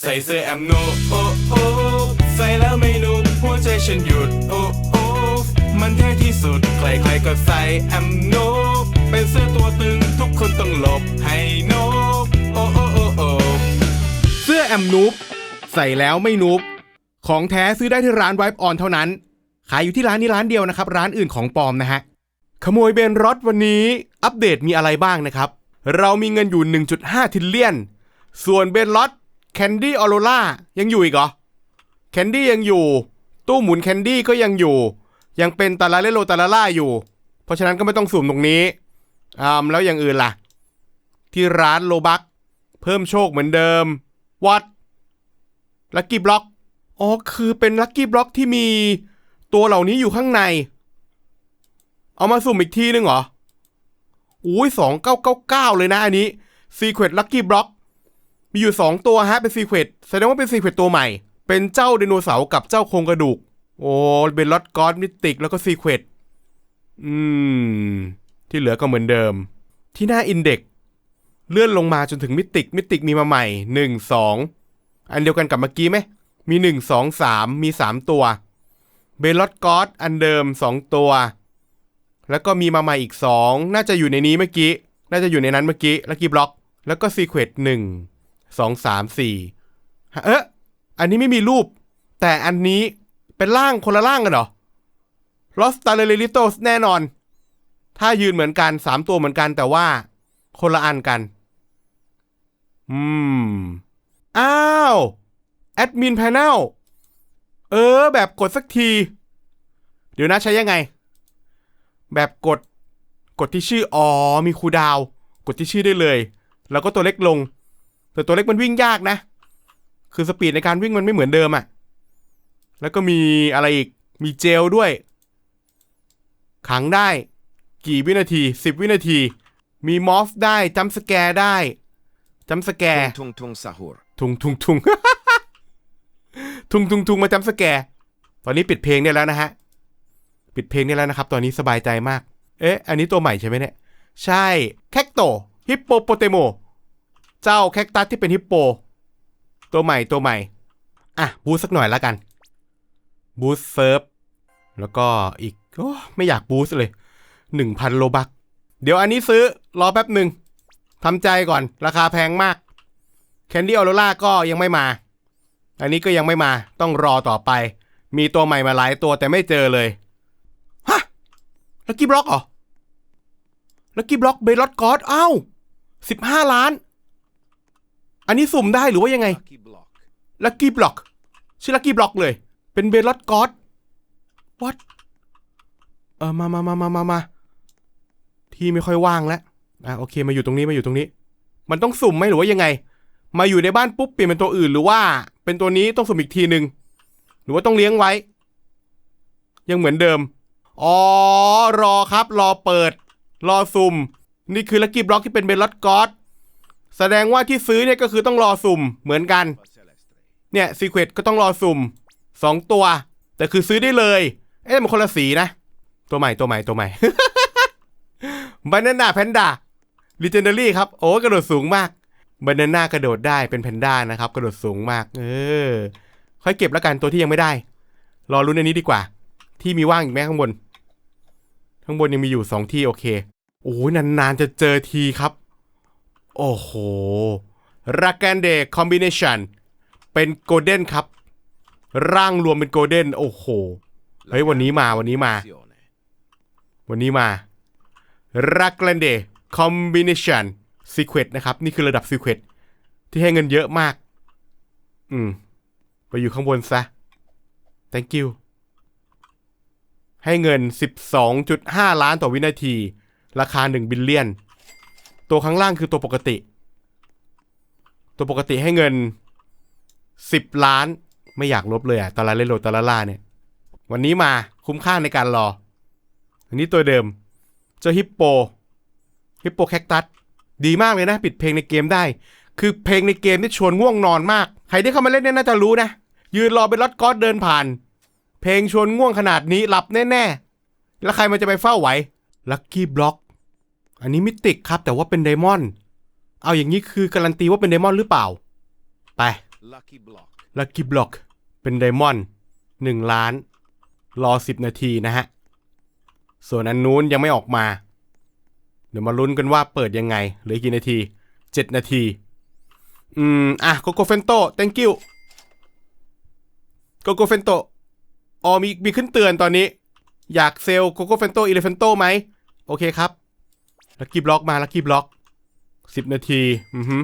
ใส่เสื้อแอมโนโอโอใส่แล้วไม่นุ่มหัวใจฉันหยุดโอโอมันเท่ที่สุดใครๆก็ใส่แอมโนเป็นเสื้อตัวตึงทุกคนต้องหลบให้โนโอโอโอโอเสื้อแอมนูบใส่แล้วไม่นูบของแท้ซื้อได้ที่ร้านไวป์ออนเท่านั้น ขายอยู่ที่ร้านนี้ร้านเดียวนะครับ ร้านอื่นของปลอมนะฮะ ขโมยเบนรถวันนี้อัปเดตมีอะไรบ้างนะครับ เรามีเงินอยู่ 1.5 ทิลเลียน ส่วนเบนรถ แคนดี้ออโรล่ายังอยู่อีกเหรอแคนดี้ยังอยู่ ตู้หมุนแคนดี้ก็ยังอยู่ ยังเป็นตาลาเลโลตาลาล่าอยู่ เพราะฉะนั้นก็ไม่ต้องสุ่มตรงนี้อ่าแล้วอย่างอื่นล่ะ ที่ร้านโลบักเพิ่มโชคเหมือนเดิมวัดลัคกี้บล็อกอ๋อคือเป็นลัคกี้บล็อกที่มีตัวเหล่านี้อยู่ข้างใน เอามาสุ่มอีกทีนึงเหรออุ้ยสองเก้าเก้าเก้าเลยนะอันนี้ Secret Lucky Block มีอยู่ สองตัวฮะเป็น Secret แสดงว่าเป็น Secret ตัวใหม่ เป็นเจ้าไดโนเสาร์กับเจ้าโครงกระดูก โอ้เป็นลอตกอ d มิติกแล้วก็ Secret อืม ที่เหลือก็เหมือนเดิม ที่หน้าอินเด็กเลื่อนลงมาจนถึงมิติกมิติกมีมาใหม่หนึ่งสองอันเดียวกันกับเมื่อกี้ไหมมีหนึ่งสองสามมีสามตัวเบลอตกอสอันเดิมสองตัว แล้วก็มีมาใหม่อีกสองน่าจะอยู่ในนี้เมื่อกี้ น่าจะอยู่ในนั้นเมื่อกี้ลักกี้บล็อก แล้วก็ซีเควตหนึ่ง สองสามสี่เอ๊ะอันนี้ไม่มีรูป แต่อันนี้เป็นร่างคนละร่างกันเหรอลอสตาเลลิโตสแน่นอน ถ้ายืนเหมือนกันสามตัวเหมือนกัน แต่ว่าคนละอันกัน อืม อ้าว แอดมินแพน e ลเออ แบบกดสักที เดี๋ยวนะใช้ยังไง แบบกด กดที่ชื่อ อ๋อ มีคูดาว กดที่ชื่อได้เลย แล้วก็ตัวเล็กลง แต่ตัวเล็กมันวิ่งยากนะ คือสปีดในการวิ่งมันไม่เหมือนเดิมอะแล้วก็มีอะไรอีก มีเจลด้วย ขังได้ กี่วินาที 10 วินาที มีมอฟได้จัมสแกร์ได้จัมสแกร์ Tung tung sahur. ทุงทุงทุงทุงทุงทุงมาจัมสแกร์ตอนนี้ปิดเพลงได้แล้วนะฮะ ปิดเพลงได้แล้วนะครับ ตอนนี้สบายใจมาก เอ๊ะ อันนี้ตัวใหม่ใช่ไหมเนี่ย ใช่ แคคโต ฮิปโปโปเตโม เจ้าแคคตัสที่เป็นฮิปโป ตัวใหม่ตัวใหม่ อะ บูสสักหน่อยแล้วกัน บูสเซิร์ฟ แล้วก็อีกโอ้ไม่อยากบูสเลยหนึ่งพันโลบัก เดี๋ยวอันนี้ซื้อ รอแป๊บหนึ่งทำใจก่อนราคาแพงมากแคนดี้ออโรล่าก็ยังไม่มา อันนี้ก็ยังไม่มาต้องรอต่อไป มีตัวใหม่มาหลายตัวแต่ไม่เจอเลย ฮะลักกี้บล็อกเหรอลักกี้บล็อกเบลอดกอดอ้าวสิบห้าล้าน อันนี้สุ่มได้หรือว่ายังไง Lucky block. ลักกี้บล็อกชื่อลักกี้บล็อกเลย เป็นเบลอดกอด what เออมามามามามามาที่ไม่ค่อยว่างแล้วอะโอเคมาอยู่ตรงนี้มาอยู่ตรงนี้ มันต้องสุ่มไหมหรือว่ายังไง มาอยู่ในบ้านปุ๊บเปลี่ยนเป็นตัวอื่นหรือว่า เป็นตัวนี้ต้องสุ่มอีกทีหนึ่งหรือว่าต้องเลี้ยงไว้ ยังเหมือนเดิมอ๋อรอครับ รอเปิด รอสุ่ม นี่คือลักกี้บล็อกที่เป็นเบลลอดกอด แสดงว่าที่ซื้อเนี่ยก็คือต้องรอสุ่มเหมือนกัน เนี่ยซีเควตก็ต้องรอสุ่มสองตัว แต่คือซื้อได้เลย เอ๊ะมันคนละสีนะ ตัวใหม่ตัวใหม่ตัวใหม่บานาน่าแพนด้าลิเจนเดอรี่ครับ โอ้กระโดดสูงมากบานาน่ากระโดดได้เป็นแพนด้านะครับ กระโดดสูงมาก เออ ค่อยเก็บแล้วกันตัวที่ยังไม่ได้ รอรุ้นอันนี้ดีกว่า ที่มีว่างอีกไหมข้างบน ข้างบนยังมีอยู่สองที่โอเค โอ้ยนานๆจะเจอทีครับ โอ้โหรักแกนเดย์คอมบิเนชันเป็นโกลเด้นครับ ร่างรวมเป็นโกลเด้นโอ้โห เฮ้ย วันนี้มาวันนี้มา วันนี้มารักแลนเดย์คอมบิเนชันซีเควตนะครับ นี่คือระดับซีเควตที่ให้เงินเยอะมาก อืม ไปอยู่ข้างบนซะ thank you ให้เงิน 12.5 ล้านต่อวินาที ราคา 1 บิลเลียน ตัวข้างล่างคือตัวปกติ ตัวปกติให้เงิน 10 ล้าน ไม่อยากลบเลยอะตาลาเลโลตาลาล่าเนี่ย วันนี้มาคุ้มค่าในการรอ อันนี้ตัวเดิม เจ้าฮิปโป ฮิปโปแคคตัส ดีมากเลยนะ ปิดเพลงในเกมได้ คือเพลงในเกมที่ชวนง่วงนอนมาก ใครที่เข้ามาเล่นเนี่ยน่าจะรู้นะ ยืนรอเป็นรถก๊อตเดินผ่าน เพลงชวนง่วงขนาดนี้หลับแน่ๆ แล้วใครมันจะไปเฝ้าไหว ลัคกี้บล็อก อันนี้มิติกครับ แต่ว่าเป็นไดมอนด์เอาอย่างนี้คือการันตีว่าเป็นไดมอนด์หรือเปล่า ไป Lucky Block. ลัคกี้บล็อกเป็นไดมอนด์หนึ่งล้าน รอสิบนาทีนะฮะ ส่วนอันนู้นยังไม่ออกมา เดี๋ยวมาลุ้นกันว่าเปิดยังไงเหลืออกกี่นาทีเจ็ดนาที อืม อะโกโกเฟนโต thank you โกโกเฟนโตอ๋อมีมีขึ้นเตือนตอนนี้ อยากเซลโกโกเฟนโตอีเลฟเฟนโตไหม โอเคครับ ลัคกี้บล็อกมาลัคกี้บล็อกสิบนาที อือฮึ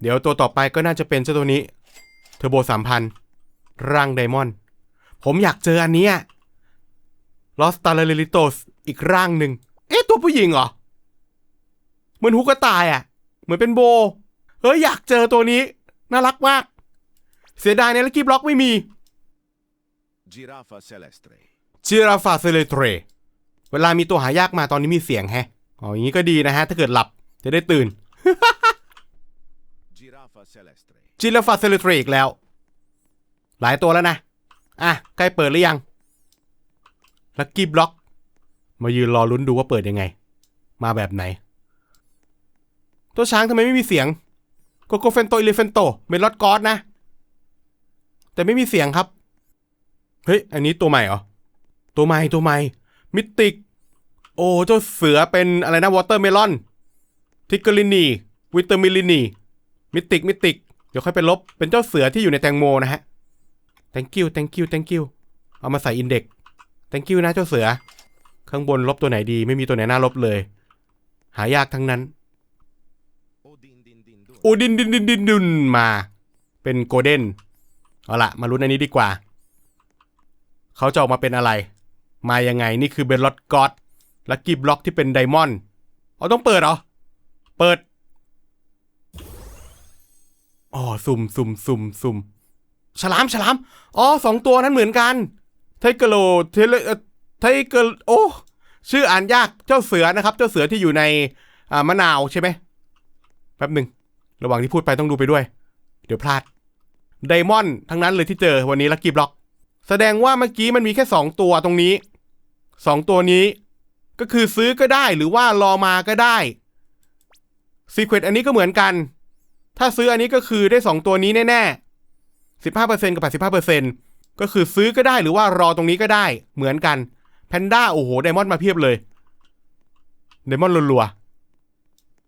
เดี๋ยวตัวต่อไปก็น่าจะเป็นเจ้าตัวนี้ เทอร์โบสามพันร่างไดมอนด์ผมอยากเจออันเนี้ยลอสตาเลลิโตสอีกร่างหนึ่ง เอ๊ะ ตัวผู้หญิงเหรอ เหมือนฮุกกระต่ายอะ เหมือนเป็นโบ เฮ้ย อยากเจอตัวนี้ น่ารักมาก เสียดายในลักกี้บล็อกไม่มี Giraffa Celestre. จิราฟาเซเลเทรเวลามีตัวหายากมาตอนนี้มีเสียงแฮะ อ๋ออย่างนี้ก็ดีนะฮะ ถ้าเกิดหลับจะได้ตื่น Giraffa Celestre. จิราฟาเซเลเทรอีกแล้ว หลายตัวแล้วนะ อะ ใกล้เปิดหรือยัง ลักกี้บล็อก มายืนรอลุ้นดูว่าเปิดยังไง มาแบบไหน ตัวช้างทำไมไม่มีเสียง โกโกเฟนโตอิเลเฟนโตเมลอดกอสนะ แต่ไม่มีเสียงครับ เฮ้ย อันนี้ตัวใหม่เหรอ ตัวใหม่ตัวใหม่ มิติก โอ้เจ้าเสือเป็นอะไรนะวอเตอร์เมลอน ทิกเกอรินีวิตามิลินีมิติกมิติก เดี๋ยวค่อยไปลบ เป็นเจ้าเสือที่อยู่ในแตงโมนะฮะ thank you thank you thank you เอามาใส่อินเด็ก thank you นะเจ้าเสือ ข้างบนลบตัวไหนดีไม่มีตัวไหนน่าลบเลย หายากทั้งนั้น Odin Din Din Dun. อูดินดินดินดินดินมา เป็นโกลเด้นเอาละมาลุ้นอันนี้ดีกว่า เขาจะออกมาเป็นอะไร มายังไงนี่คือเบลลอดกอด ลักกี้บล็อกที่เป็นไดมอนด์เอาต้องเปิดเหรอ เปิด อ๋อ สุ่มสุ่มสุ่มสุ่มฉลามฉลาม อ๋อสองตัวนั้นเหมือนกัน ไทเกโลเทเลเอ่ไทเกลโอ้ชื่ออ่านยากเจ้าเสือนะครับ เจ้าเสือที่อยู่ในอ่ามะนาวใช่ไหมแป๊บหนึ่งระหว่างที่พูดไปต้องดูไปด้วย เดี๋ยวพลาดไดมอนด์ทั้งนั้นเลยที่เจอวันนี้ลักกี้บล็อก แสดงว่าเมื่อกี้มันมีแค่ 2 ตัวตรงนี้ 2 ตัวนี้ ก็คือซื้อก็ได้หรือว่ารอมาก็ได้ซีเควตอันนี้ก็เหมือนกัน ถ้าซื้ออันนี้ก็คือได้ 2 ตัวนี้แน่ๆ15%กับ85%ก็คือซื้อก็ได้หรือว่ารอตรงนี้ก็ได้ เหมือนกันแพนด้าโอ้โหไดมอนด์มาเพียบเลยไดมอนด์รัว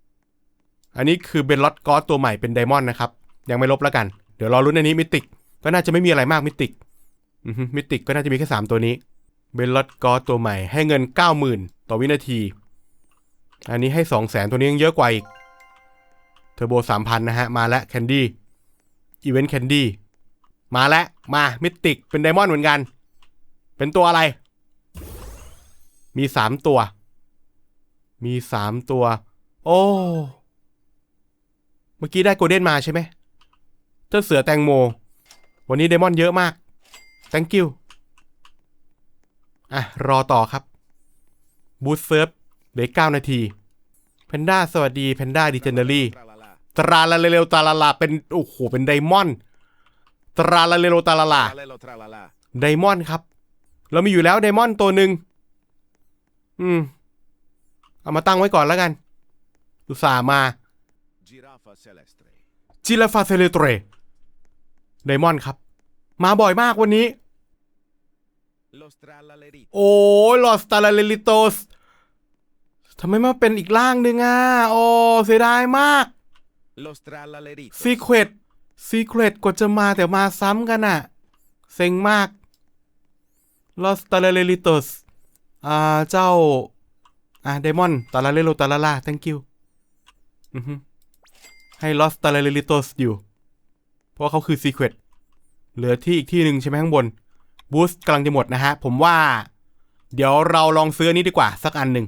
ๆอันนี้คือเบนล็อตกอสตัวใหม่เป็นไดมอนด์นะครับ ยังไม่ลบแล้วกัน เดี๋ยวรอรุ้นอันนี้มิติกก็น่าจะไม่มีอะไรมากมิติกมิติกก็น่าจะมีแค่3ตัวนี้เบนล็อตกอสตัวใหม่ให้เงิน90,000 ต่อวินาที อันนี้ให้200,000ตัวนี้ยังเยอะกว่าอีก เทอร์โบ3,000นะฮะ มาแล้วแคนดี้ อีเวนต์แคนดี้ มาแล้ว มามิติก เป็นไดมอนด์เหมือนกัน เป็นตัวอะไร มี3ตัว มี3ตัว โอ้ เมื่อกี้ได้โกลเด้นมาใช่ไหม เจ้าเสือแตงโม วันนี้เดมอนด์เยอะมาก thank you อะ รอต่อครับ บูสเซิร์ฟเหลือเก้านาทีแพนด้าสวัสดีแพนด้าดิเจเนอรี่ Tralala. ตราลาเร็วๆตาลาลาเป็นโอ้โหเป็นไดมอนด์ตราลาเร็วๆตาลาลา Tralelo tralala. ไดมอนด์ครับ เรามีอยู่แล้วไดมอนด์ตัวหนึ่งอืม เอามาตั้งไว้ก่อนแล้วกันอุตส่าห์มา Giraffa Celestre. จิลาฟาเซเลเตรไดมอนด์ครับ มาบ่อยมากวันนี้ Los Tralaleritos. โอ้ลอสตาลาเลลิโตส ทำไมมาเป็นอีกร่างหนึ่งอะ โอ้เสียดายมาก Los Tralaleritos. ซีเครตซีเครตกว่าจะมาแต่มาซ้ำกันอะ เซ็งมาก ลอสตาลาเลลิโตสอ่า เจ้า อ่าไดมอนตาลาเลโลตาลาลา thank you อือฮึให้ลอสตาลาเลลิโตสอยู่ เพราะว่าเขาคือซีเครตเหลือที่อีกที่หนึ่งใช่ไหมข้างบน บูสต์กำลังจะหมดนะฮะ ผมว่า เดี๋ยวเราลองซื้ออันนี้ดีกว่าสักอันหนึ่ง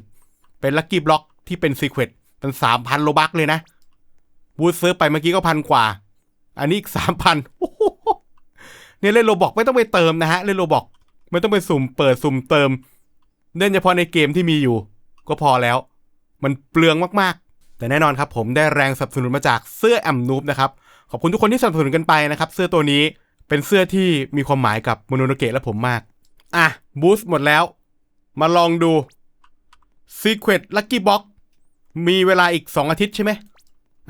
เป็นลัคกี้บล็อกที่เป็นซีเครตเป็นสามพันโลบักเลยนะบูสต์ซื้อไปเมื่อกี้ก็พันกว่า อันนี้อีกสามพันเนี่ยเล่นโรบอกไม่ต้องไปเติมนะฮะ เล่นโรบอกไม่ต้องไปสุ่มเปิดสุ่มเติม เล่นเฉพาะในเกมที่มีอยู่ ก็พอแล้ว มันเปลืองมากๆ แต่แน่นอนครับ ผมได้แรงสนับสนุนมาจากเสื้อแอมนูบนะครับ ขอบคุณทุกคนที่สนับสนุนกันไปนะครับ เสื้อตัวนี้เป็นเสื้อที่มีความหมายกับโมโนโนเกะและผมมาก อะบูสต์หมดแล้ว มาลองดู Secret Lucky Box มีเวลาอีก 2 อาทิตย์ใช่ไหม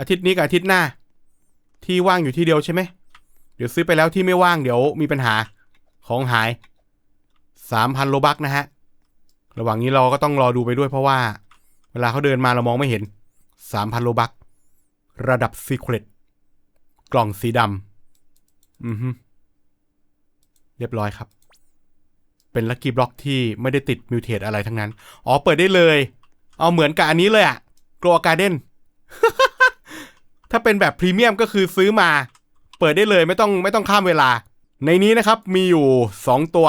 อาทิตย์นี้กับอาทิตย์หน้า ที่ว่างอยู่ที่เดียวใช่ไหม เดี๋ยวซื้อไปแล้วที่ไม่ว่างเดี๋ยวมีปัญหาของหายสามพันโลบักนะฮะ ระหว่างนี้เราก็ต้องรอดูไปด้วยเพราะว่า เวลาเขาเดินมาเรามองไม่เห็นสามพันโลบัก ระดับซีเครตกล่องสีดำอือฮึเรียบร้อยครับ เป็นลัคกี้บล็อกที่ไม่ได้ติดมิวเทสอะไรทั้งนั้น อ๋อ เปิดได้เลย เอาเหมือนกับอันนี้เลยอะกลัวการ์เด้นถ้าเป็นแบบพรีเมียมก็คือซื้อมา เปิดได้เลยไม่ต้องไม่ต้องข้ามเวลา ในนี้นะครับมีอยู่ 2 ตัว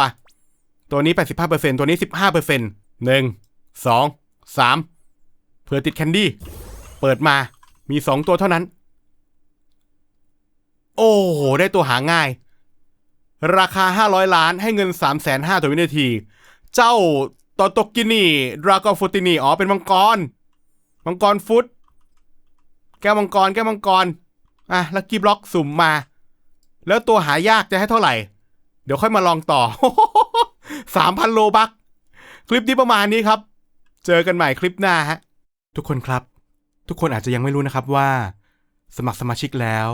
ตัวนี้ 85%ตัวนี้ 15% 1 2 3 เผื่อติดแคนดี้ เปิดมามี 2 ตัวเท่านั้น โอ้โห ได้ตัวหาง่าย ราคา 500 ล้านให้เงิน 3 5 0 0 0ต่อวินาที เจ้าตอตกกินีดราก้อนฟูตินีอ๋อเป็นมังกร มังกรฟุต แก้วมังกร แก้วมังกร อะลักกี้บล็อกสุ่มมา แล้วตัวหายากจะให้เท่าไหร่ เดี๋ยวค่อยมาลองต่อสามพันโลบัก คลิปนี้ประมาณนี้ครับ เจอกันใหม่คลิปหน้าฮะ ทุกคนครับ ทุกคนอาจจะยังไม่รู้นะครับว่า สมัครสมาชิกแล้ว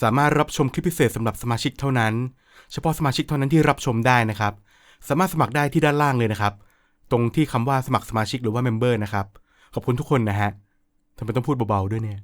สามารถรับชมคลิปพิเศษสำหรับสมาชิกเท่านั้น เฉพาะสมาชิกเท่านั้นที่รับชมได้นะครับ สามารถสมัครได้ที่ด้านล่างเลยนะครับ ตรงที่คำว่าสมัครสมาชิกหรือว่าเมมเบอร์นะครับ ขอบคุณทุกคนนะฮะทำไมต้องพูดเบาๆด้วยเนี่ย